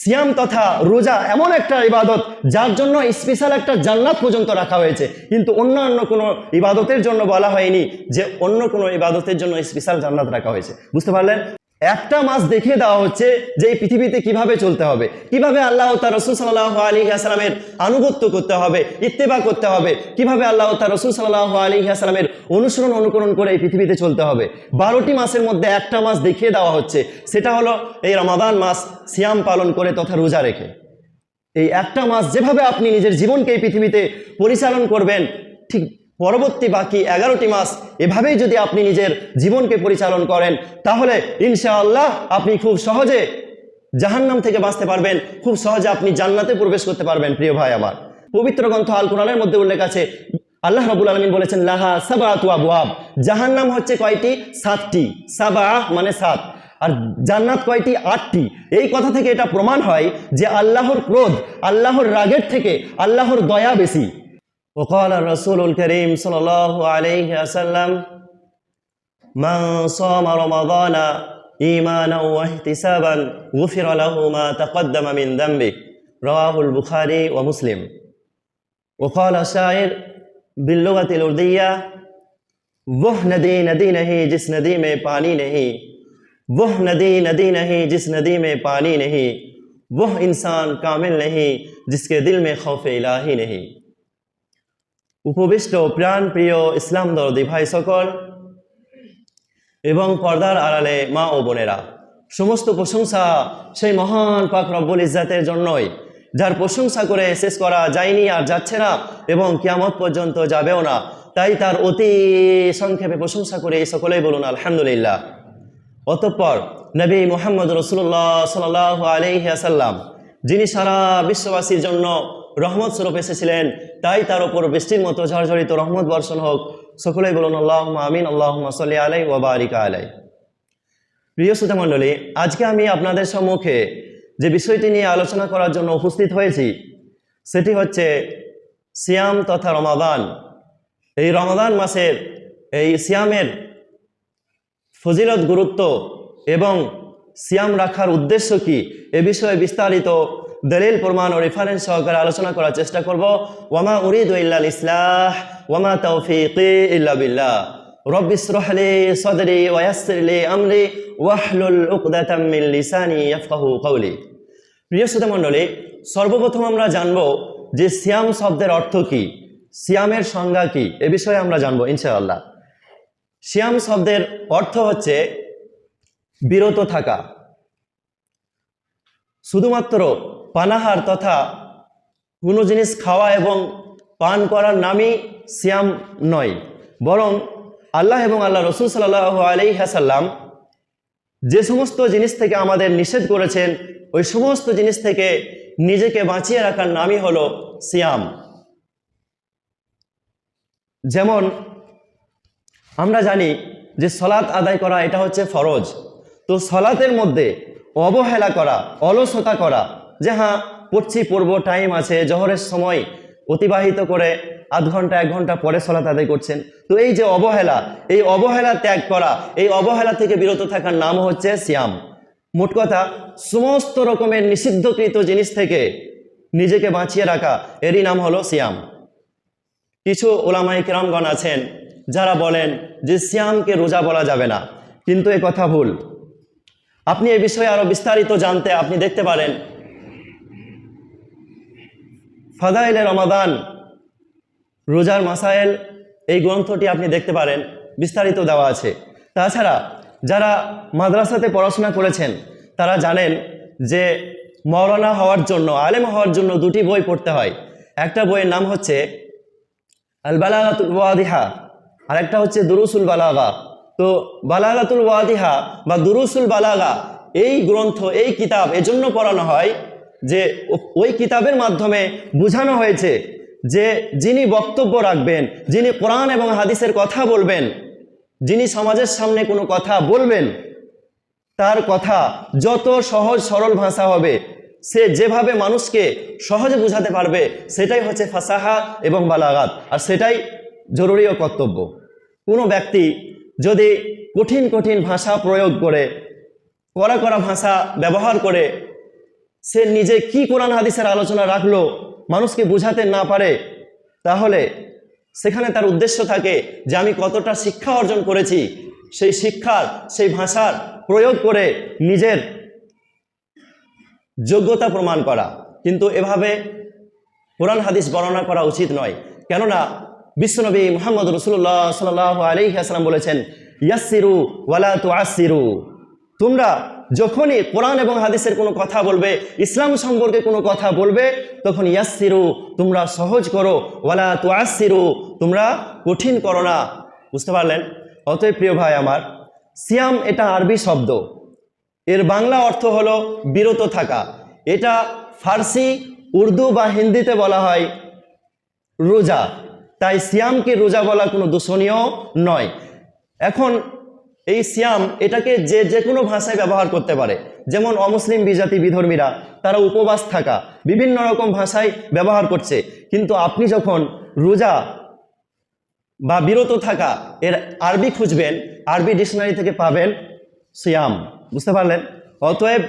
সিয়াম তথা রোজা এমন একটা ইবাদত, যার জন্য স্পেশাল একটা জান্নাত পর্যন্ত রাখা হয়েছে। কিন্তু অন্যান্য কোনো ইবাদতের জন্য বলা হয়নি যে অন্য কোনো ইবাদতের জন্য স্পেশাল জান্নাত রাখা হয়েছে। বুঝতে পারলেন? একটা মাস দেখিয়ে দেওয়া হচ্ছে যে এই পৃথিবীতে কীভাবে চলতে হবে, কীভাবে আল্লাহ তার রসুল সাল্লাহ আলী আসলামের আনুগত্য করতে হবে, ইত্তেবা করতে হবে, কীভাবে আল্লাহ তার রসুল সাল্লাহ আলী আসলামের অনুসরণ অনুকরণ করে এই পৃথিবীতে চলতে হবে। বারোটি মাসের মধ্যে একটা মাস দেখিয়ে দেওয়া হচ্ছে, সেটা হলো এই রমাদান মাস সিয়াম পালন করে তথা রোজা রেখে। এই একটা মাস যেভাবে আপনি নিজের জীবনকে এই পৃথিবীতে পরিচালন করবেন, ঠিক পরবর্তী বাকি এগারোটি মাস এভাবেই যদি আপনি নিজের জীবনকে পরিচালন করেন, তাহলে ইনশাআল্লাহ আপনি খুব সহজে জাহান্নাম থেকে বাঁচতে পারবেন। খুব সহজে আপনি জান্নাতে প্রবেশ করতে পারবেন, প্রিয় ভাই আমার। পবিত্র গ্রন্থ আল কোরআনের মধ্যে উল্লেখ আছে, আল্লাহ রাবুল আলমিন বলেছেন, লাহা সাবা আবুয়াব জাহান্নাম হচ্ছে কয়টি? সাতটি। সাবা মানে সাত। আর জান্নাত কয়টি? আটটি। এই কথা থেকে এটা প্রমাণ হয় যে আল্লাহর ক্রোধ, আল্লাহর রাগের থেকে আল্লাহর দয়া বেশি। وقال الرسول الكريم صلى الله عليه وسلم من صام رمضان إيمانا واحتسابا غفر له ما تقدم من ذنبه رواه البخاري ومسلم وقال الشاعر باللغة الأردية वो नदी नदी नहीं जिस नदी में पानी नहीं वह नदी नदी नहीं जिस नदी में पानी नहीं वह इंसान कामिल नहीं जिसके दिल में खौफ इलाही नहीं উপবিষ্ট প্রাণ প্রিয় ইসলাম দরদি ভাই সকল এবং পর্দার আড়ালে মা ও বোনেরা, সমস্ত প্রশংসা সেই মহান পাক রব্বুল ইজাতের জন্যই, যার প্রশংসা করে শেষ করা যায়নি আর যাচ্ছে না এবং কিয়ামত পর্যন্ত যাবেও না, তাই তার অতি সংক্ষেপে প্রশংসা করে সকলেই বলুন আলহামদুলিল্লাহ। অতঃপর নবী মোহাম্মদ রসুল্লাহ সাল আলহিহাসাল্লাম যিনি সারা বিশ্ববাসীর জন্য রহমত স্বরূপ এসেছিলেন। তাই তার ওপর বৃষ্টির মতো ঝড়ঝড়িত রহমত বর্ষণ হোক। সকলেই বলুন আল্লাহ আমিন আল্লাহ সাল্লি আলাই ও ওবারিকা আলাই প্রিয় শ্রোতা মণ্ডলী, আজকে আমি আপনাদের সম্মুখে যে বিষয়টি নিয়ে আলোচনা করার জন্য উপস্থিত হয়েছি, সেটি হচ্ছে সিয়াম তথা রমাদান। এই রমাদান মাসের এই সিয়ামের ফজিলত, গুরুত্ব এবং সিয়াম রাখার উদ্দেশ্য কি, এ বিষয়ে বিস্তারিত দলিল, প্রমাণ ও রেফারেন্স সহকারে আলোচনা করার চেষ্টা করব। ওয়ামা উরিদ ইল্লাল ইসলাহ ওয়ামা তৌফিক ইল্লা বিল্লাহ। সদরি ওয়াসসিরলি আমরি, ওয়াহলুল উকদাতাম মিন লিসানি ইয়াফকাহু কওলি। প্রিয় শ্রোতা মণ্ডলী সর্বপ্রথম আমরা জানব যে সিয়াম শব্দের অর্থ কি, সিয়ামের সংজ্ঞা কি, এ বিষয়ে আমরা জানব ইনশাআল্লাহ। সিয়াম শব্দের অর্থ হচ্ছে বিরত থাকা। শুধুমাত্র পানাহার তথা কোনো জিনিস খাওয়া এবং পান করার নামই সিয়াম নয়। বরং আল্লাহ এবং আল্লাহ রসুল সাল্লাহ আলাইহাসাল্লাম যে সমস্ত জিনিস থেকে আমাদের নিষেধ করেছেন, ওই সমস্ত জিনিস থেকে নিজেকে বাঁচিয়ে রাখার নামই হলো সিয়াম। যেমন আমরা জানি যে সলাৎ আদায় করা এটা হচ্ছে ফরজ। তো সলাতের মধ্যে অবহেলা করা, অলসতা করা যে হ্যাঁ পড়ছি, পড়ব টাইম আছে, জহরের সময় অতিবাহিত করে আধ ঘণ্টা, এক ঘণ্টা পরে সলাত আদায় করছেন। তো এই যে অবহেলা, এই অবহেলা ত্যাগ করা, এই অবহেলা থেকে বিরত থাকার নাম হচ্ছে সিয়াম। মোট কথা, সমস্ত রকমের নিষিদ্ধকৃত জিনিস থেকে নিজেকে বাঁচিয়ে রাখা, এরই নাম হলো সিয়াম। কিছু ওলামাই কিরামগণ আছেন, যারা বলেন যে সিয়ামকে রোজা বলা যাবে না, কিন্তু এ কথা ভুল। আপনি এ বিষয়ে আরও বিস্তারিত জানতে আপনি দেখতে পারেন ফাদাইলে রমাদান, রোজার মাসাইল এই গ্রন্থটি আপনি দেখতে পারেন, বিস্তারিত দেওয়া আছে। তাছাড়া, যারা মাদ্রাসাতে পড়াশোনা করেছেন, তারা জানেন যে মৌলানা হওয়ার জন্য, আলেম হওয়ার জন্য দুটি বই পড়তে হয়। একটা বইয়ের নাম হচ্ছে আল বালাগাতুল ওয়াদিহা আর একটা হচ্ছে দুরুসুল বালাগা। তো বালাগাতুল ওয়াদিহা বা দুরুসুল বালাগা, এই গ্রন্থ, এই কিতাব, এজন্য পড়ানো হয় যে ওই কিতাবের মাধ্যমে বোঝানো হয়েছে যে যিনি বক্তব্য রাখবেন, যিনি কোরআন এবং হাদিসের কথা বলবেন, যিনি সমাজের সামনে কোনো কথা বলবেন, তার কথা যত সহজ সরল ভাষা হবে, সে যেভাবে মানুষকে সহজে বোঝাতে পারবে, সেটাই হচ্ছে ফাসাহা এবং বালাগাত। আর সেটাই জরুরি ও কর্তব্য। কোনো ব্যক্তি যদি কঠিন কঠিন ভাষা প্রয়োগ করে, কড়া কড়া ভাষা ব্যবহার করে সে নিজে কি কোরআন হাদিসের আলোচনা রাখল, মানুষকে বোঝাতে না পারে, তাহলে সেখানে তার উদ্দেশ্য থাকে যে আমি কতটা শিক্ষা অর্জন করেছি, সেই শিক্ষার, সেই ভাষার প্রয়োগ করে নিজের যোগ্যতা প্রমাণ করা। কিন্তু এভাবে কোরআন হাদিস বর্ণনা করা উচিত নয়। কেননা বিশ্বনবী মোহাম্মদ রসুল্লাহ সাল আসসালাম বলেছেন ইয়াসিরু ওয়ালা তু আসিরু তোমরা যখনই কোরআন এবং হাদিসের কোনো কথা বলবে, ইসলাম সম্পর্কে কোনো কথা বলবে, তখন ইয়াসিরু তোমরা সহজ করো, ওয়ালা তু আসিরু তোমরা কঠিন করো না। বুঝতে পারলেন? অতএব প্রিয় ভাই আমার, সিয়াম এটা আরবি শব্দ। এর বাংলা অর্থ হলো বিরত থাকা। এটা ফার্সি, উর্দু বা হিন্দিতে বলা হয় রোজা। তাই সিয়ামকে রোজা বলা কোনো দূষণীয় নয়। এখন এই সিয়াম এটাকে যে যে কোনো ভাষায় ব্যবহার করতে পারে। যেমন অমুসলিম বিজাতি বিধর্মীরা, তারা উপবাস থাকা, বিভিন্ন রকম ভাষায় ব্যবহার করছে। কিন্তু আপনি যখন রোজা বা বিরত থাকা এর আরবি খুঁজবেন, আরবি ডিকশনারি থেকে পাবেন সিয়াম। বুঝতে পারলেন? অতএব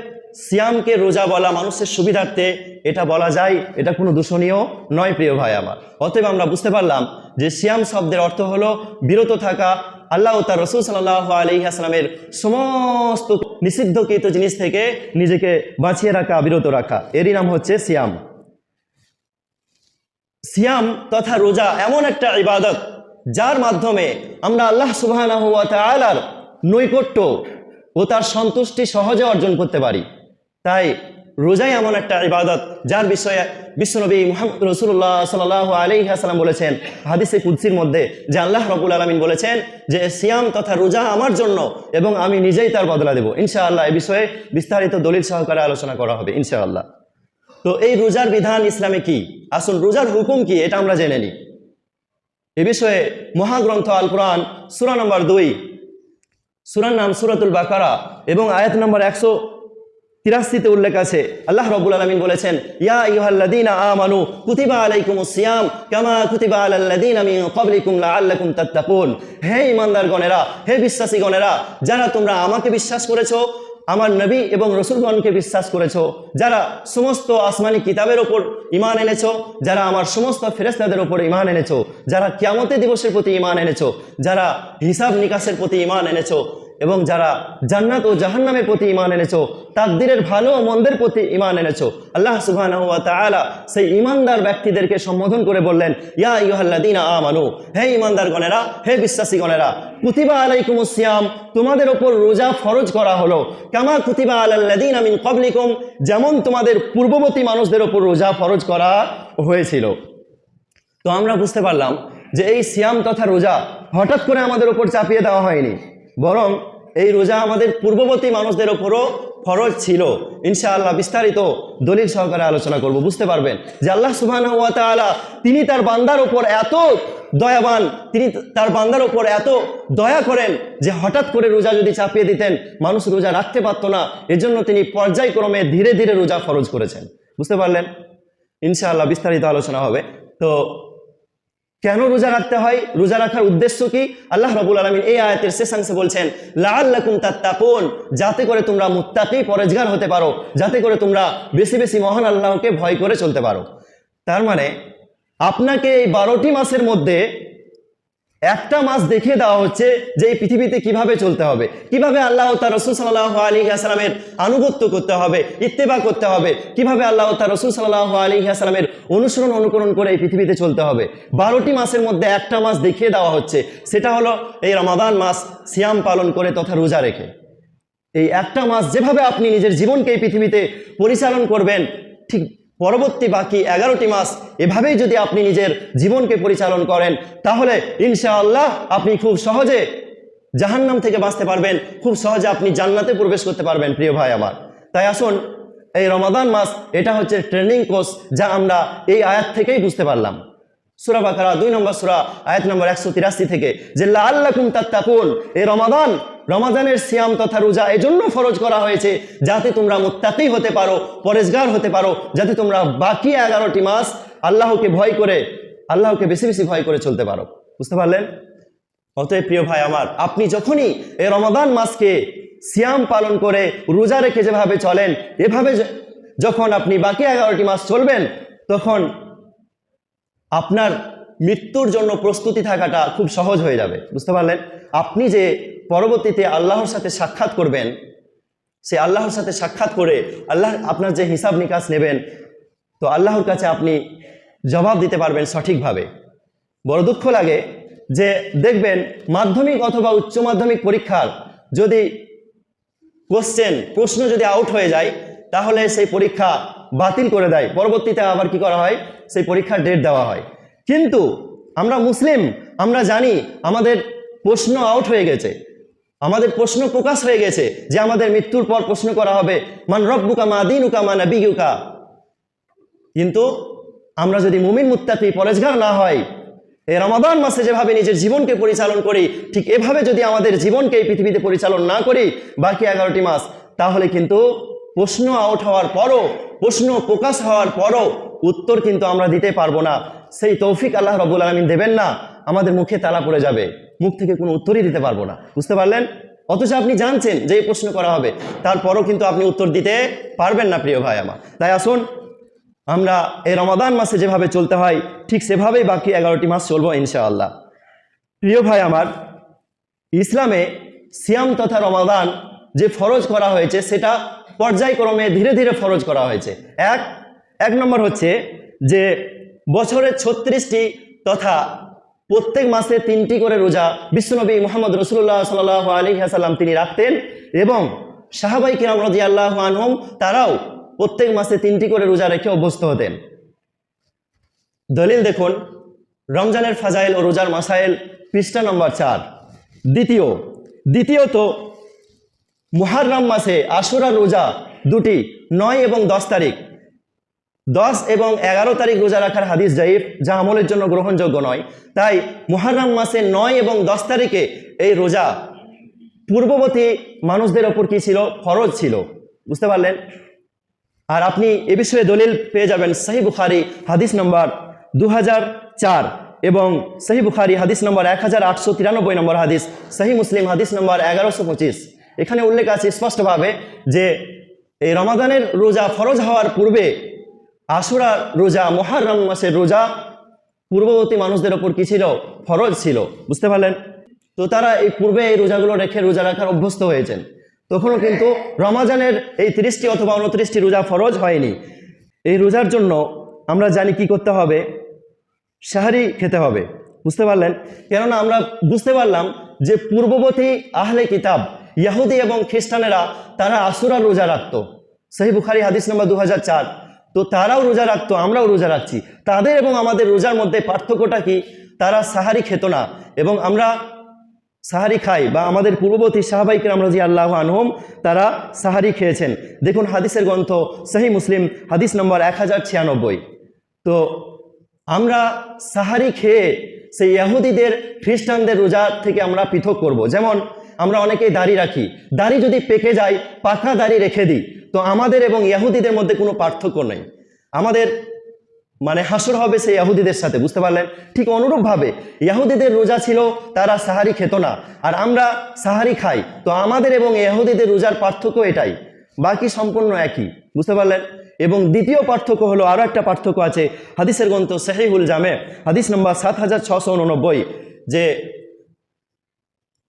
সিয়ামকে রোজা বলা মানুষের সুবিধার্থে এটা বলা যায়, এটা কোনো দূষণীয় নয়, প্রিয় ভাই আমার। অতএব আমরা বুঝতে পারলাম যে সিয়াম শব্দের অর্থ হলো বিরত থাকা আল্লাহ ও তার রসুল সাল্লাহ আলহি আসলামের সমস্ত নিষিদ্ধকৃত জিনিস থেকে নিজেকে বাঁচিয়ে রাখা, বিরত রাখা। এরই নাম হচ্ছে সিয়াম। সিয়াম তথা রোজা এমন একটা ইবাদত যার মাধ্যমে আমরা আল্লাহ সুবাহ নৈকট্য ও তার সন্তুষ্টি সহজে অর্জন করতে পারি। তাই রোজাই এমন একটা ইবাদত, যার বিষয়ে বিশ্বনবী মোহাম্মদ রসুল্লাহ সাল আলী আসসালাম বলেছেন। হাদিসে কুদ্সির মধ্যে যে আল্লাহ রবুল আলমিন বলেছেন যে, সিয়াম তথা রোজা আমার জন্য এবং আমি নিজেই তার বদলা দেব। ইনশাআল্লাহ এ বিষয়ে বিস্তারিত দলিল সহকারে আলোচনা করা হবে, ইনশাআল্লাহ। তো এই রোজার বিধান ইসলামে কি? আসল রোজার হুকুম কি? এটা আমরা জেনে নিই। এ বিষয়ে মহাগ্রন্থ আল কোরআন সুরা নম্বর দুই, সুরার নাম সুরাতুল বাকারা এবং আয়াত নম্বর একশো তিরাশিতে উল্লেখ আছে। আল্লাহ রবুল আলমিন বলেছেন, ইয়া ইহাল্লাদিনা কুতিবা আলাইকুম সিয়াম কামা কুতিবা আলাল্লাদিন আমি কবলিকুম তাত্তাকুন। হে ইমানদার গণেরা হে বিশ্বাসী গণেরা যারা তোমরা আমাকে বিশ্বাস করেছ, আমার নবী এবং রসুলগণকে বিশ্বাস করেছ, যারা সমস্ত আসমানি কিতাবের ওপর ইমান এনেছো, যারা আমার সমস্ত ফেরেস্তাদের ওপর ইমান এনেছো, যারা কিয়ামতে দিবসের প্রতি ইমান এনেছো, যারা হিসাব নিকাশের প্রতি ইমান এনেছো এবং যারা জান্নাত ও জাহান্নামের প্রতি ইমান এনেছো, তাকদিরের ভালো ও মন্দের প্রতি ইমান এনেছো, আল্লাহ তাআলা সেই ইমানদার ব্যক্তিদেরকে সম্বোধন করে বললেন, ইয়া আইয়ুহাল্লাযীনা আমানু, হে ইমানদার গণেরা হে বিশ্বাসী গণেরা কুতিবা আলাইকুমুস সিয়াম, তোমাদের ওপর রোজা ফরজ করা হলো। কামা কুতিবা আলাল্লাযীনা মিন ক্বাবলিকুম, যেমন তোমাদের পূর্ববর্তী মানুষদের ওপর রোজা ফরজ করা হয়েছিল। তো আমরা বুঝতে পারলাম যে এই সিয়াম তথা রোজা হঠাৎ করে আমাদের ওপর চাপিয়ে দেওয়া হয়নি। বরং এই রোজা আমাদের পূর্ববর্তী মানুষদের ওপরও ফরজ ছিল। ইনশাআল্লাহ বিস্তারিত দলিল সহকারে আলোচনা করব, বুঝতে পারবেন। যে আল্লাহ সুবাহ তিনি তার বান্দার ওপর এত দয়াবান, তিনি তার বান্দার ওপর এত দয়া করেন যে হঠাৎ করে রোজা যদি চাপিয়ে দিতেন, মানুষ রোজা রাখতে পারতো না। এজন্য তিনি পর্যায়ক্রমে ধীরে ধীরে রোজা ফরজ করেছেন। বুঝতে পারলেন? ইনশাআল্লাহ বিস্তারিত আলোচনা হবে। তো কেন রোজা রাখতে হয়? রোজা রাখার উদ্দেশ্য কি? আল্লাহ রাবুল আলমিন এই আয়াতের শেষাংশে বলছেন লাল্লাকুম তাত্তাকুন যাতে করে তোমরা মুত্তাকি পরেজগার হতে পারো, যাতে করে তোমরা বেশি বেশি মহান আল্লাহকে ভয় করে চলতে পারো। তার মানে আপনাকে এই বারোটি মাসের মধ্যে একটা মাস দেখিয়ে দেওয়া হচ্ছে যে এই পৃথিবীতে কীভাবে চলতে হবে। কীভাবে আল্লাহ তার রসুল সাল্লাহ আলী আসসালামের আনুগত্য করতে হবে, ইত্তেবা করতে হবে, কীভাবে আল্লাহ তার রসুল সাল্লাহ আলী আসসালামের অনুসরণ অনুকরণ করে এই পৃথিবীতে চলতে হবে। বারোটি মাসের মধ্যে একটা মাস দেখিয়ে দেওয়া হচ্ছে, সেটা হলো এই রমাদান মাস সিয়াম পালন করে তথা রোজা রেখে। এই একটা মাস যেভাবে আপনি নিজের জীবনকে এই পৃথিবীতে পরিচালন করবেন, ঠিক পরবর্তী বাকি এগারোটি মাস এভাবেই যদি আপনি নিজের জীবনকে পরিচালন করেন, তাহলে ইনশাআল্লাহ আপনি খুব সহজে জাহান্নাম থেকে বাঁচতে পারবেন। খুব সহজে আপনি জান্নাতে প্রবেশ করতে পারবেন, প্রিয় ভাই আমার। তাই আসুন, এই রমাদান মাস, এটা হচ্ছে ট্রেনিং কোর্স যা আমরা এই আয়াত থেকেই বুঝতে পারলাম। সুরা বাকারা, দুই নম্বর সুরা, আয়াত নম্বর একশো তিরাশি থেকে। যে লাল্লাকুম তাত্তাকুন এই রমাদান, রমাদানের সিয়াম তথা রোজা এজন্য ফরজ করা হয়েছে যাতে তোমরা মুত্তাকি হতে পারো, পরেজগার হতে পারো, যাতে তোমরা বাকি এগারোটি মাস আল্লাহকে ভয় করে, আল্লাহকে বেশি বেশি ভয় করে চলতে পারো। বুঝতে পারলেন? অতএব প্রিয় ভাই আমার, আপনি যখনই এ রমাদান মাসকে সিয়াম পালন করে রোজা রেখে যেভাবে চলেন, এভাবে যখন আপনি বাকি এগারোটি মাস চলবেন, তখন আপনার মৃত্যুর জন্য প্রস্তুতি থাকাটা খুব সহজ হয়ে যাবে। বুঝতে পারলেন? আপনি যে পরবর্তীতে আল্লাহর সাথে সাক্ষাৎ করবেন, সে আল্লাহর সাথে সাক্ষাৎ করে আল্লাহ, আপনার যে হিসাব নিকাশ নেবেন, তো আল্লাহর কাছে আপনি জবাব দিতে পারবেন সঠিকভাবে। বড় দুঃখ লাগে যে দেখবেন মাধ্যমিক অথবা উচ্চ মাধ্যমিক পরীক্ষার যদি কোশ্চেন প্রশ্ন যদি আউট হয়ে যায়, তাহলে সেই পরীক্ষা বাতিল করে দেয়। পরবর্তীতে আবার কি করা হয়? সেই পরীক্ষার ডেট দেওয়া হয়। কিন্তু আমরা মুসলিম, আমরা জানি আমাদের প্রশ্ন আউট হয়ে গেছে। আমাদের প্রশ্ন প্রকাশ হয়ে গেছে যে আমাদের মৃত্যুর পর প্রশ্ন করা হবে, মান রব্বুকা মা দিনুকা মা নাবিগুকা কিন্তু আমরা যদি মুমিন মুত্তাকি পরেজগার না হয়, এই রমাদান মাসে যেভাবে নিজের জীবনকে পরিচালন করি, ঠিক এভাবে যদি আমাদের জীবনকে এই পৃথিবীতে পরিচালন না করি, বাকি এগারোটি মাস, তাহলে কিন্তু প্রশ্ন আউট হওয়ার পরও, প্রশ্ন প্রকাশ হওয়ার পরও উত্তর কিন্তু আমরা দিতে পারব না। সেই তৌফিক আল্লাহ রবুল আলমিন দেবেন না, আমাদের মুখে তালা পড়ে যাবে। মুখ থেকে কোনো উত্তরই দিতে পারব না। বুঝতে পারলেন? অথচ আপনি জানছেন যে প্রশ্ন করা হবে। তারপরও কিন্তু আপনি উত্তর দিতে পারবেন না, প্রিয় ভাই আমার। তাই আসুন, আমরা এই রমাদান মাসে যেভাবে চলতে হয়, ঠিক সেভাবেই বাকি এগারোটি মাস চলবো ইনশাআল্লাহ। প্রিয় ভাই আমার, ইসলামে সিয়াম তথা রমাদান যে ফরজ করা হয়েছে, সেটা পর্যায়ক্রমে ধীরে ধীরে ফরজ করা হয়েছে। এক এক নম্বর হচ্ছে যে বছরের ছত্রিশটি তথা প্রত্যেক মাসে তিনটি করে রোজা বিশ্বনবী মোহাম্মদ রসুল্লাহ সাল আলী হাসাল্লাম তিনি রাখতেন এবং সাহাবাই কিরাম রাজি আল্লাহ আনহম তারাও প্রত্যেক মাসে তিনটি করে রোজা রেখে অভ্যস্ত হতেন। দলিল দেখুন, রমজানের ফাজাইল ও রোজার মাসাইল পৃষ্ঠা নম্বর চার। দ্বিতীয়, দ্বিতীয়ত মুহাররম মাসে আশুরা রোজা দুটি, নয় এবং দশ তারিখ। দশ এবং এগারো তারিখ রোজা রাখার হাদিস জাইফ, যা আমলের জন্য গ্রহণযোগ্য নয়। তাই মুহাররম মাসে নয় এবং দশ তারিখে এই রোজা পূর্ববর্তী মানুষদের ওপর কি ছিল? ফরজ ছিল। বুঝতে পারলেন? আর আপনি এ বিষয়ে দলিল পেয়ে যাবেন সাহি বুখারি হাদিস নম্বর দু চার এবং সাহি বুখারি হাদিস নম্বর এক হাজার আটশো তিরানব্বই নম্বর হাদিস, সাহি মুসলিম হাদিস নম্বর এগারোশো পঁচিশ। এখানে উল্লেখ আছে স্পষ্টভাবে যে এই রমাদানের রোজা ফরজ হওয়ার পূর্বে আশুরা রোজা মহারম মাসের রোজা পূর্ববর্তী মানুষদের ওপর কি ছিল? ফরজ ছিল। বুঝতে পারলেন? তো তারা এই পূর্বে এই রোজাগুলো রেখে রোজা রাখার অভ্যস্ত হয়েছেন। তখনও কিন্তু রমাজানের এই তিরিশটি অথবা উনত্রিশটি রোজা ফরজ হয়নি। এই রোজার জন্য আমরা জানি কি করতে হবে? সাহারি খেতে হবে। বুঝতে পারলেন? কেননা আমরা বুঝতে পারলাম যে পূর্ববর্তী আহলে কিতাব ইয়াহুদি এবং খ্রিস্টানেরা তারা আসুরা রোজা রাখত। সেই বুখারি হাদিস নম্বর দু তো তারাও রোজা রাখতো, আমরাও রোজা রাখছি। তাদের এবং আমাদের রোজার মধ্যে পার্থক্যটা কি? তারা সাহারি খেত না এবং আমরা সাহারি খাই বা আমাদের পূর্ববর্তী সাহাবাইকে আমরা জি আল্লাহ আনহম তারা সাহারি খেয়েছেন। দেখুন হাদিসের গ্রন্থ সহি মুসলিম হাদিস নম্বর এক হাজার ছিয়ানব্বই। তো আমরা সাহারি খেয়ে সেই ইয়াহুদিদের, খ্রিস্টানদের রোজা থেকে আমরা পৃথক করব। যেমন আমরা অনেকেই দাড়ি রাখি। দাড়ি যদি পেকে যায় পাকা দাড়ি রেখে দিই। তো আমাদের এবং ইয়াহুদিদের মধ্যে কোনো পার্থক্য নেই। আমাদের মানে হাসর হবে সেই ইয়াহুদিদের সাথে, বুঝতে পারলেন? ঠিক অনুরূপভাবে ইয়াহুদিদের রোজা ছিল, তারা সাহারি খেত না। আর আমরা সাহারি খাই। তো আমাদের এবং ইয়াহুদিদের রোজার পার্থক্য এটাই। বাকি সম্পূর্ণ একই, বুঝতে পারলেন? এবং দ্বিতীয় পার্থক্য হলো, আরও একটা পার্থক্য আছে। হাদিসের গ্রন্থ সাহিহুল জামে, হাদিস নম্বর সাত হাজার ছশো উননব্বই, যে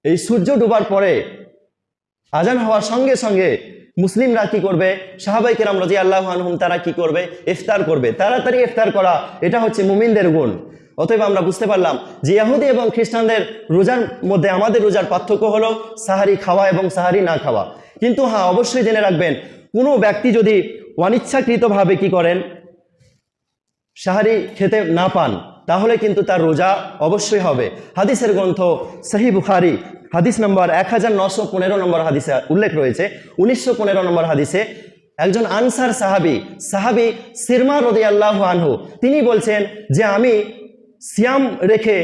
এই সূর্য ডুবার পরে আজান হওয়ার সঙ্গে সঙ্গে মুসলিমরা কি করবে? সাহাবাই কেরাম রাজি আল্লাহ আনহুম তারা কি করবে? ইফতার করবে। তাড়াতাড়ি ইফতার করা, এটা হচ্ছে মুমিনদের গুণ। অতএব আমরা বুঝতে পারলাম যে ইয়াহুদি এবং খ্রিস্টানদের রোজার মধ্যে আমাদের রোজার পার্থক্য হলো সাহারি খাওয়া এবং সাহারি না খাওয়া। কিন্তু হ্যাঁ অবশ্যই জেনে রাখবেন, কোনো ব্যক্তি যদি অনিচ্ছাকৃতভাবে কি করেন? সাহারি খেতে না পান তাহলে কিন্তু তার রোজা অবশ্যই হবে। হাদিসের গ্রন্থ সহি বুখারি, হাদিস নম্বর এক হাজার নশো পনেরো নম্বর হাদিসে উল্লেখ রয়েছে। উনিশশো পনেরো নম্বর হাদিসে একজন আনসার সাহাবি সাহাবি সিরমা রদি আল্লাহ আনহু, তিনি বলছেন যে, আমি সিয়াম রেখে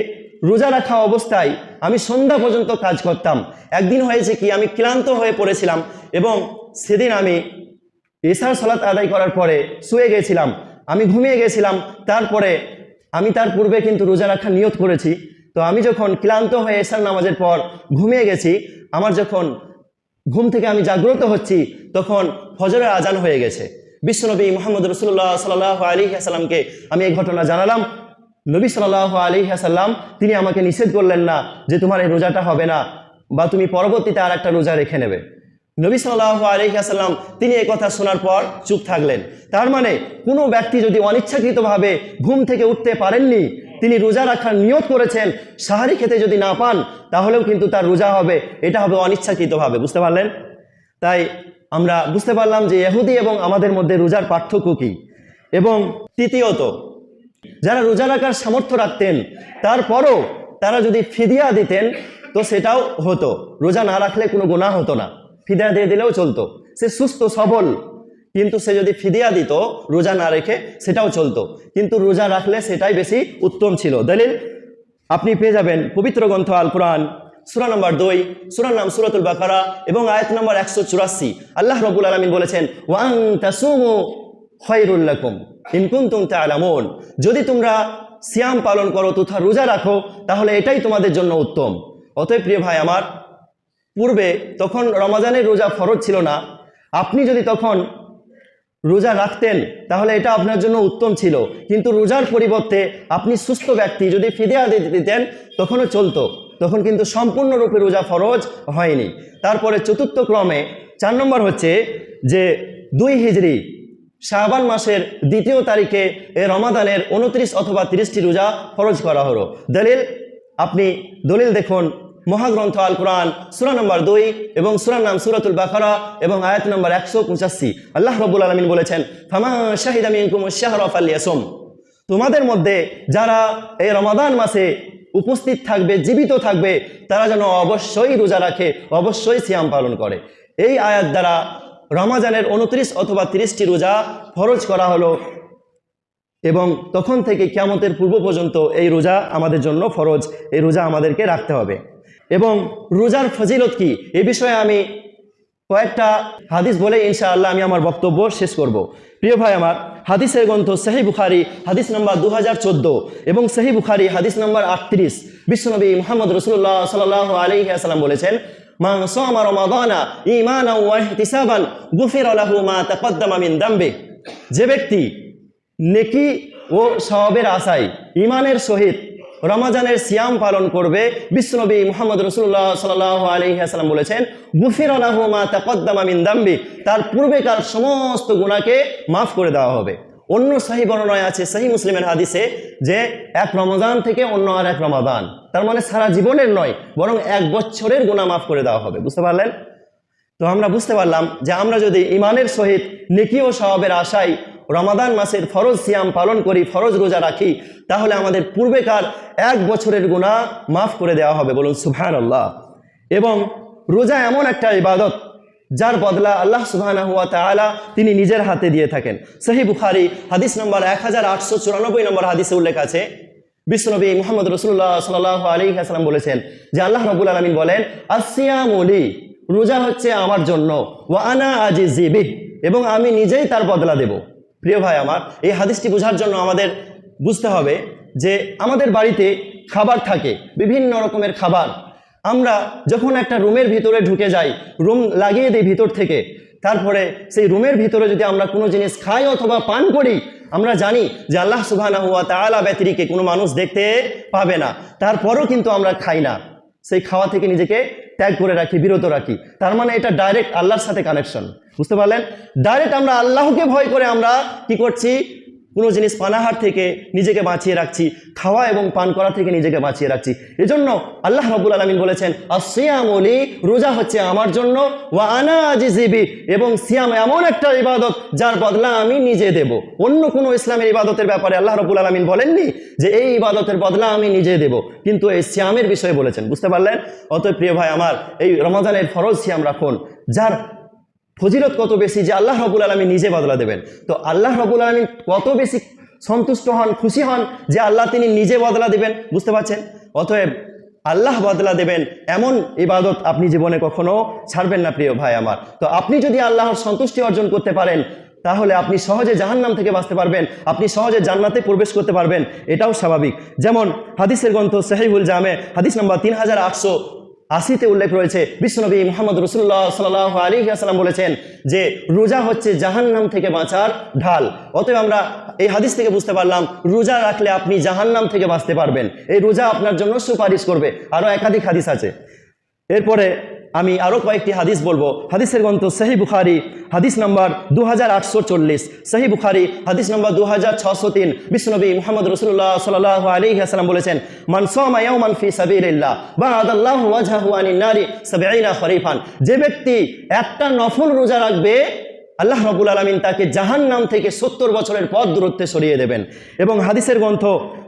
রোজা রাখা অবস্থায় আমি সন্ধ্যা পর্যন্ত কাজ করতাম। একদিন হয়েছে কি, আমি ক্লান্ত হয়ে পড়েছিলাম এবং সেদিন আমি এশার সালাত আদায় করার পরে শুয়ে গেছিলাম। আমি ঘুমিয়ে গেছিলাম। তারপরে আমি তার পূর্বে কিন্তু রোজা রাখার নিয়ত করেছি। তো আমি যখন ক্লান্ত হয়ে এসার নামাজের পর ঘুমিয়ে গেছি, আমার যখন ঘুম থেকে আমি জাগ্রত হচ্ছি, তখন ফজরের আজান হয়ে গেছে। বিশ্বনবী মোহাম্মদ রসুল্লাহ সাল্লাহ আলী আমি এই ঘটনা জানালাম। নবী সাল্লাহ আলী আসাল্লাম তিনি আমাকে নিষেধ করলেন না যে তোমার এই রোজাটা হবে না বা তুমি পরবর্তীতে আর একটা রোজা রেখে নেবে। নবী সাল্লাহ আলহিহাসাল্লাম তিনি এই কথা শোনার পর চুপ থাকলেন। তার মানে কোনো ব্যক্তি যদি অনিচ্ছাকৃতভাবে ঘুম থেকে উঠতে পারেননি, তিনি রোজা রাখার নিয়ত করেছেন, সাহারি খেতে যদি না পান, তাহলেও কিন্তু তার রোজা হবে, এটা হবে অনিচ্ছাকৃতভাবে, বুঝতে পারলেন? তাই আমরা বুঝতে পারলাম যে এহুদি এবং আমাদের মধ্যে রোজার পার্থক্য কী। এবং তৃতীয়ত, যারা রোজা রাখার সামর্থ্য রাখতেন, তারপরও তারা যদি ফিদিয়া দিতেন, তো সেটাও হতো। রোজা না রাখলে কোনো গোনা হতো না। ফিদিয়া দিয়ে দিলেও চলতো। সে সুস্থ, সবল। কিন্তু সে যদি ফিদিয়া দিত, রোজা না রেখে সেটাও চলতো। কিন্তু রোজা রাখলে সেটাই বেশি উত্তম ছিল। দলিল, আপনি পেয়ে যাবেন পবিত্র গ্রন্থ আল কোরআন সুরা নম্বর দুই, সুরার নাম সুরাতুল বাকারা এবং আয়াত নম্বর একশো চুরাশি। আল্লাহ রবুল আলমিন বলেছেন ওয়াং তাসুমু খৈরুল্লাকুম ইনকুন্তুম তালামুন যদি তোমরা সিয়াম পালন করো তথা রোজা রাখো, তাহলে এটাই তোমাদের জন্য উত্তম। অতএব প্রিয় ভাই আমার পূর্বে তখন রমাজানের রোজা ফরজ ছিল না, আপনি যদি তখন রোজা রাখতেন, তাহলে এটা আপনার জন্য উত্তম ছিল। কিন্তু রোজার পরিবর্তে আপনি সুস্থ ব্যক্তি, যদি ফিদে দিতে দিতেন, তখনও চলতো। তখন কিন্তু সম্পূর্ণরূপে রোজা ফরজ হয়নি। তারপরে চতুর্থ ক্রমে, চার নম্বর হচ্ছে যে দুই হিজড়ি শাহবান মাসের দ্বিতীয় তারিখে এ রমাদানের উনত্রিশ অথবা তিরিশটি রোজা ফরজ করা হলো। দলিল, আপনি দলিল দেখুন। মহাগ্রন্থ আল কোরআন সুরা নম্বর দুই এবং সুরার নাম সুরাতুল বাখারা এবং আয়াত নম্বর একশো পঁচাশি। আল্লাহ রবুল আলমিন বলেছেন, ফামা শাহিদ আমিনকুম শাহরফ আলিয়াসম তোমাদের মধ্যে যারা এই রমাদান মাসে উপস্থিত থাকবে, জীবিত থাকবে, তারা যেন অবশ্যই রোজা রাখে, অবশ্যই সিয়াম পালন করে। এই আয়াত দ্বারা রমাজানের উনত্রিশ অথবা তিরিশটি রোজা ফরজ করা হলো এবং তখন থেকে কিয়ামতের পূর্ব পর্যন্ত এই রোজা আমাদের জন্য ফরজ, এই রোজা আমাদেরকে রাখতে হবে। এবং রোজার ফজিলত কি? এ বিষয়ে আমি কয়েকটা হাদিস বলে ইনশাআল্লাহ আমি আমার বক্তব্য শেষ করব। প্রিয় ভাই আমার, হাদিসের গ্রন্থ সেহী বুখারি, হাদিস নম্বর দু এবং সেহী বুখারি, হাদিস নম্বর আটত্রিশ। বিশ্বনবী মোহাম্মদ রসুল্লাহ সাল আলী আসালাম বলেছেন, মান লাহু মা দামবি যে ব্যক্তি নেকি ও সওয়াবের আশায় ইমানের সহিত রমাজানের সিয়াম পালন করবে বিশ্বনবী মোহাম্মদ রসুল্লাহ সাল আলী আসালাম বলেছেন, গুফির তাকদ্দামা মিন দাম্বি তার পূর্বেকার সমস্ত গুণাকে মাফ করে দেওয়া হবে। অন্য সাহি বর্ণনায় আছে, সাহি মুসলিমের হাদিসে যে এক রমাদান থেকে অন্য আর এক রমাদান। তার মানে সারা জীবনের নয়, বরং এক বছরের গুণা মাফ করে দেওয়া হবে। বুঝতে পারলেন? তো আমরা বুঝতে পারলাম যে আমরা যদি ইমানের সহিত নেকি ও স্বভাবের আশায় রমাদান মাসের ফরজ সিয়াম পালন করি, ফরজ রোজা রাখি, তাহলে আমাদের পূর্বেকার এক বছরের গুণা মাফ করে দেওয়া হবে, বলুন সুবহান আল্লাহ এবং রোজা এমন একটা ইবাদত, যার বদলা আল্লাহ সুবহানা হুয়া তিনি নিজের হাতে দিয়ে থাকেন। সহি বুখারি, হাদিস নম্বর এক হাজার আটশো চুরানব্বই নম্বর হাদিসে উল্লেখ আছে। বিশ্বনবী মোহাম্মদ রসুল্লাহ সাল আলী হাসলাম বলেছেন যে আল্লাহ রবুল আলমিন বলেন আসিয়ামলি রোজা হচ্ছে আমার জন্য, ওয়া আনা আজি জিবি এবং আমি নিজেই তার বদলা দেব। প্রিয় ভাই আমার, এই হাদিসটি বোঝার জন্য আমাদের বুঝতে হবে যে আমাদের বাড়িতে খাবার থাকে, বিভিন্ন রকমের খাবার। আমরা যখন একটা রুমের ভিতরে ঢুকে যাই, রুম লাগিয়ে দিই ভিতর থেকে, তারপরে সেই রুমের ভিতরে যদি আমরা কোনো জিনিস খাই অথবা পান করি, আমরা জানি যে আল্লাহ সুবহানাহু হুয়া তাআলা ব্যতিরিকে কোনো মানুষ দেখতে পাবে না। তারপরও কিন্তু আমরা খাই না। সেই খাওয়া থেকে নিজেকে ত্যাগ করে রাখি, বিরত রাখি। তার মানে এটা ডাইরেক্ট আল্লাহর সাথে কানেকশন বুঝতে পারলেন? ডাইরেক্ট আমরা আল্লাহকে ভয় করে আমরা কি করছি? কোনো জিনিস পানাহার থেকে নিজেকে বাঁচিয়ে রাখছি, খাওয়া এবং পান করা থেকে নিজেকে বাঁচিয়ে রাখছি। এজন্য আল্লাহ রবুল আলমিন বলেছেন আর সিয়াম অলি রোজা হচ্ছে আমার জন্য, ওয়া আনা আজিজিবি এবং সিয়াম এমন একটা ইবাদত যার বদলা আমি নিজে দেব। অন্য কোনো ইসলামের ইবাদতের ব্যাপারে আল্লাহ রবুল আলমিন বলেননি যে এই ইবাদতের বদলা আমি নিজে দেব। কিন্তু এই সিয়ামের বিষয়ে বলেছেন, বুঝতে পারলেন? অতএব প্রিয় ভাই, আমার এই রমাজানের ফরজ সিয়াম রাখুন, যার ফজিলত কত বেশি যে আল্লাহ রবুল আলমী নিজে বদলা দেবেন? তো আল্লাহ রবুল আলমী কত বেশি সন্তুষ্ট হন, খুশি হন যে আল্লাহ তিনি নিজে বদলা দেবেন? বুঝতে পারছেন? অতএব আল্লাহ বদলা দেবেন এমন ইবাদত আপনি জীবনে কখনো ছাড়বেন না, প্রিয় ভাই আমার। তো আপনি যদি আল্লাহর সন্তুষ্টি অর্জন করতে পারেন, তাহলে আপনি সহজে জাহান্নাম থেকে বাঁচতে পারবেন, আপনি সহজে জান্নাতে প্রবেশ করতে পারবেন, এটাও স্বাভাবিক। যেমন হাদিসের গ্রন্থ সাহিবুল জামে, হাদিস নাম্বার তিন হাজার আটশো আশিতে উল্লেখ রয়েছে বিশ্বনবী মোহাম্মদ রসুল্লাহ সাল্লাহ আলী আসালাম বলেছেন যে, রোজা হচ্ছে জাহান্নাম থেকে বাঁচার ঢাল। অতএব আমরা এই হাদিস থেকে বুঝতে পারলাম, রোজা রাখলে আপনি জাহান্নাম থেকে বাঁচতে পারবেন। এই রোজা আপনার জন্য সুপারিশ করবে। আরও একাধিক হাদিস আছে। এরপরে আমি আরও কয়েকটি হাদিস বলব। হাদিসের গ্রন্থ সাহি বুখারি, হাদিস নম্বর দু হাজার আটশো চল্লিশ। সাহি বুখারি, হাদিস নম্বর দু হাজার ছশো তিন। বিশ্বনবী মোহাম্মদ রসুল্লাহ সাল্লাহ আলী হাসালাম বলেছেন, মান সোমায়াও মানফি সাবিল্লাহ বা আদাল্লাহ ওয়াজাহুয়ানি নারী আইনা খরিফান। যে ব্যক্তি একটা নফল রোজা রাখবে আল্লাহ রবুল আলমিন তাকে জাহান নাম থেকে সত্তর বছরের পথ দূরত্বে সরিয়ে দেবেন। এবং হাদিসের গ্রন্থ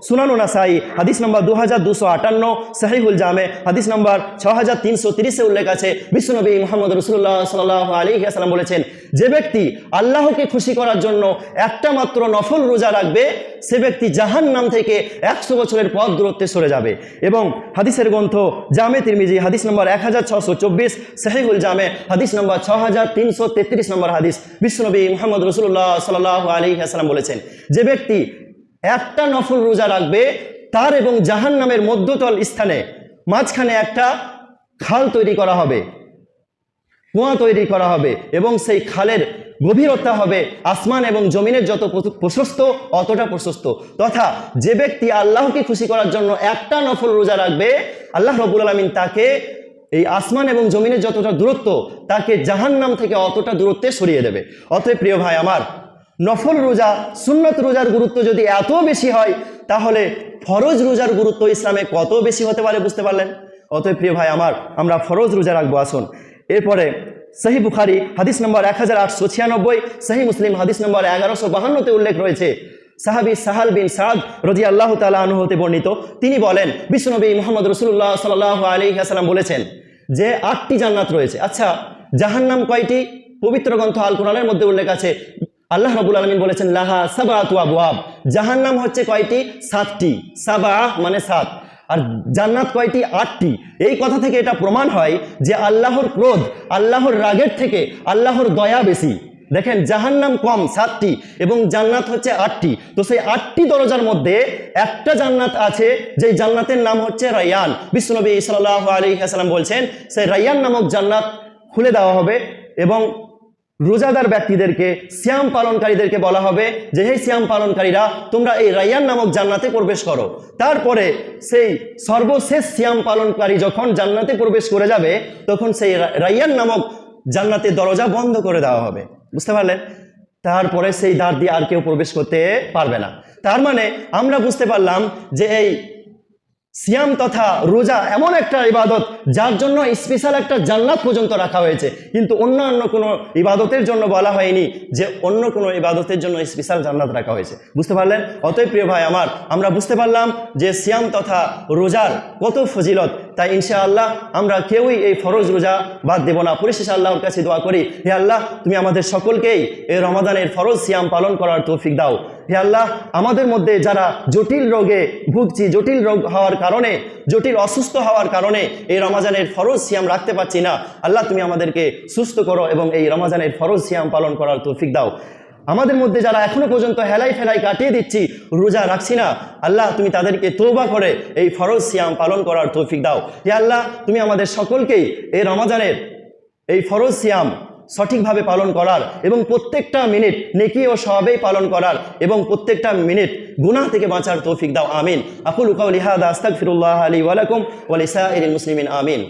সুনানো নাসাই, হাদিস নম্বর দু হাজার দুশো আটান্ন, সাহিহুল জামে, হাদিস নম্বর ছ হাজার তিনশো তিরিশে উল্লেখ আছে। বিশ্বনবী মোহাম্মদ রসুল্লাহ সাল্লাহ আলী আসালাম বলেছেন, যে ব্যক্তি আল্লাহকে খুশি করার জন্য একটা মাত্র নফল রোজা রাখবে, সে ব্যক্তি জাহান নাম থেকে একশো বছরের পথ দূরত্বে সরে যাবে। এবং হাদিসের গ্রন্থ জামে তিরমিজি, হাদিস নম্বর এক হাজার ছশো চব্বিশ, সাহিহুল জামে, হাদিস নম্বর ছ হাজার তিনশো তেত্রিশ নম্বর হাদিস। বিশ্বনবী মোহাম্মদ রসুল্লাহ সাল্লাহ আলী আসসালাম বলেছেন, যে ব্যক্তি একটা নফল রোজা রাখবে, তার এবং জাহান নামের মধ্যতল স্থানে মাঝখানে একটা খাল তৈরি করা হবে, কুয়া তৈরি করা হবে এবং সেই খালের গভীরতা হবে আসমান এবং জমিনের যত প্রশস্ত অতটা প্রশস্ত। তথা যে ব্যক্তি আল্লাহকে খুশি করার জন্য একটা নফল রোজা রাখবে, আল্লাহ রবুল আলমিন তাকে এই আসমান এবং জমিনের যতটা দূরত্ব, তাকে জাহান্নাম থেকে অতটা দূরত্বে সরিয়ে দেবে। অতএব প্রিয় ভাই আমার, নফল রোজা, সুন্নত রোজার গুরুত্ব যদি এত বেশি হয়, তাহলে ফরজ রোজার গুরুত্ব ইসলামে কত বেশি হতে পারে বুঝতে পারলেন? অতএব প্রিয় ভাই আমার, আমরা ফরজ রোজা রাখব, আসুন। এরপরে সহি বুখারি, হাদিস নম্বর এক হাজার আটশো ছিয়ানব্বই সহি মুসলিম, হাদিস নম্বর এগারোশো বাহান্নতে উল্লেখ রয়েছে সাহাবি সাহাল বিন সাদ রদি আল্লাহ তালা হতে বর্ণিত। তিনি বলেন বিশ্বনবী মোহাম্মদ রসুল্লাহ সাল্লাহ আলী হাসালাম বলেছেন যে আটটি জান্নাত রয়েছে। আচ্ছা জাহান্নাম কয়টি? পবিত্র গ্রন্থ আল কোরআনের মধ্যে উল্লেখ আছে। আল্লাহ রাবুল আলমিন বলেছেন, লাহা সাবা আবুয়াব জাহান্নাম হচ্ছে কয়টি? সাতটি। সাবা মানে সাত। আর জান্নাত কয়টি? আটটি। এই কথা থেকে এটা প্রমাণ হয় যে আল্লাহর ক্রোধ, আল্লাহর রাগের থেকে আল্লাহর দয়া বেশি। দেখেন জাহান্নাম কম, সাতটি, এবং জান্নাত হচ্ছে আটটি। তো সেই আটটি দরজার মধ্যে একটা জান্নাত আছে যে জান্নাতের নাম হচ্ছে রায়ান। বিশ্বনবী সাল্লাহ আলী হাসালাম বলছেন, সেই রায়ান নামক জান্নাত খুলে দেওয়া হবে এবং রোজাদার ব্যক্তিদেরকে শ্যাম পালনকারীদেরকে বলা হবে যে, হে শ্যাম পালনকারীরা, তোমরা এই রাইয়ান নামক জান্নাতে প্রবেশ করো। তারপরে সেই সর্বশেষ শ্যাম পালনকারী যখন জান্নাতে প্রবেশ করে যাবে, তখন সেই রা- রাইয়ান নামক জান্নাতের দরজা বন্ধ করে দেওয়া হবে। বুঝতে পারলেন? তারপরে সেই দ্বার দিয়ে আর কেউ প্রবেশ করতে পারবে না। তার মানে আমরা বুঝতে পারলাম যে এই সিয়াম তথা রোজা এমন একটা ইবাদত যার জন্য স্পেশাল একটা জান্নাত পর্যন্ত রাখা হয়েছে। কিন্তু অন্যান্য কোনো ইবাদতের জন্য বলা হয়নি যে অন্য কোনো ইবাদতের জন্য স্পেশাল জান্নাত রাখা হয়েছে। বুঝতে পারলেন? অতএব প্রিয় ভাই আমার, আমরা বুঝতে পারলাম যে সিয়াম তথা রোজার কত ফজিলত তাই ইনশাআল্লাহ আমরা কেউই এই ফরজ রোজা বাদ দেব না। পরিশেষে আল্লাহর কাছে দোয়া করি, হে আল্লাহ, তুমি আমাদের সকলকেই এই রমাদানের ফরজ সিয়াম পালন করার তৌফিক দাও। হে আল্লাহ, আমাদের মধ্যে যারা জটিল রোগে ভুগছি, জটিল রোগ হওয়ার কারণে, জটিল অসুস্থ হওয়ার কারণে এই রমাজানের ফরজ সিয়াম রাখতে পারছি না। আল্লাহ, তুমি আমাদেরকে সুস্থ করো এবং এই রমাজানের ফরজ সিয়াম পালন করার তৌফিক দাও। আমাদের মধ্যে যারা এখনও পর্যন্ত হেলাই ফেলাই কাটিয়ে দিচ্ছি, রোজা রাখছি না। আল্লাহ, তুমি তাদেরকে তৌবা করে এই ফরজ সিয়াম পালন করার তৌফিক দাও। হে আল্লাহ, তুমি আমাদের সকলকেই এই রমাজানের এই ফরজ সিয়াম সঠিকভাবে পালন করার এবং প্রত্যেকটা মিনিট নেকি ও সবেই পালন করার এবং প্রত্যেকটা মিনিট গুনাহ থেকে বাঁচার তৌফিক দাও। আমিন। আকুল উকাউলিহাদ আস্তাক ফিরুল্লাহ আলী ওয়ালাকুম ওয়ালিসা মুসলিমিন। আমিন।